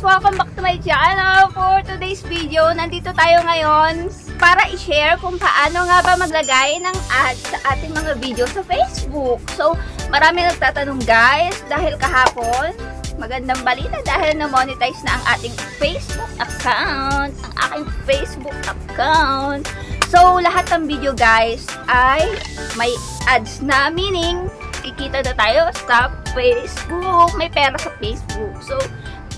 Welcome back to my channel. For today's video, nandito tayo ngayon para i-share kung paano nga ba maglagay ng ads sa ating mga video sa Facebook. So, marami nagtatanong guys, dahil kahapon, magandang balita dahil na-monetize na ang ating Facebook account. Ang aking Facebook account. So, lahat ng video guys ay may ads na meaning kikita na tayo sa Facebook. May pera sa Facebook. So,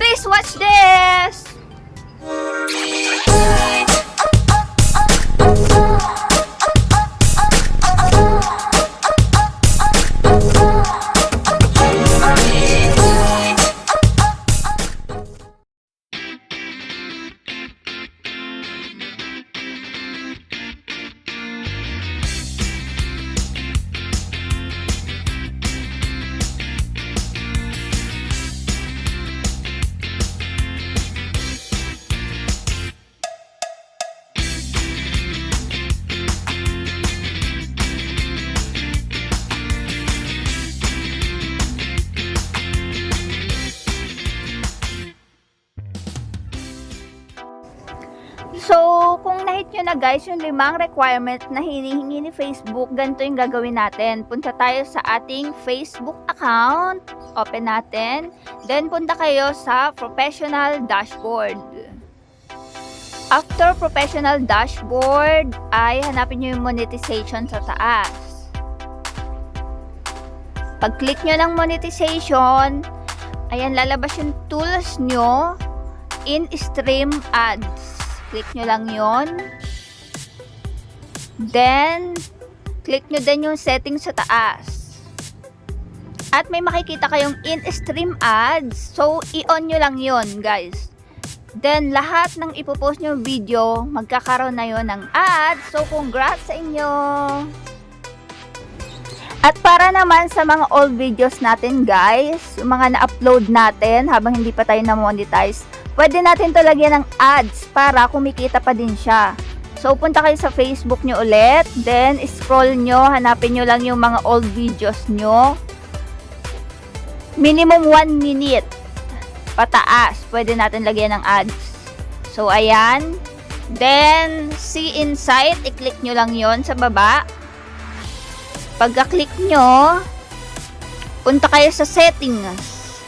please watch this! So, kung nahit nyo na guys, yung limang requirement na hinihingi ni Facebook, ganito yung gagawin natin. Punta tayo sa ating Facebook account. Open natin. Then, punta kayo sa professional dashboard. After professional dashboard, ay hanapin nyo yung monetization sa taas. Pag-click nyo ng monetization, ayan, lalabas yung tools nyo in stream ads. Click nyo lang yon. Then, click nyo din yung settings sa taas. At may makikita kayong in-stream ads. So, i-on nyo lang yon guys. Then, lahat ng ipopost nyo video, magkakaroon na yon ng ads. So, congrats sa inyo! At para naman sa mga old videos natin guys, mga na-upload natin habang hindi pa tayo na-monetize, pwede natin to lagyan ng ads para kumikita pa din siya. So, punta kayo sa Facebook nyo ulit, then scroll nyo, hanapin nyo lang yung mga old videos nyo. Minimum 1 minute pataas, pwede natin lagyan ng ads. So, ayan. Then, see inside, i-click nyo lang yon sa baba. Pagka-click nyo, punta kayo sa settings.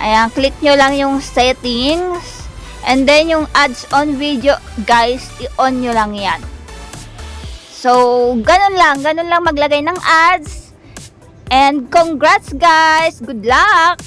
Ayan, click nyo lang yung settings. And then, yung ads on video, guys, i-on nyo lang yan. So, ganun lang. Ganun lang maglagay ng ads. And congrats, guys! Good luck!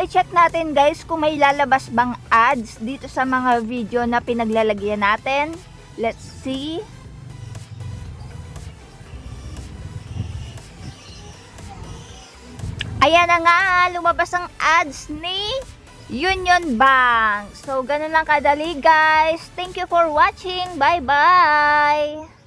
I-check natin guys kung may lalabas bang ads dito sa mga video na pinaglalagyan natin. Let's see. Ayan na nga, lumabas ang ads ni Union Bank. So, ganun lang kadali guys. Thank you for watching. Bye-bye!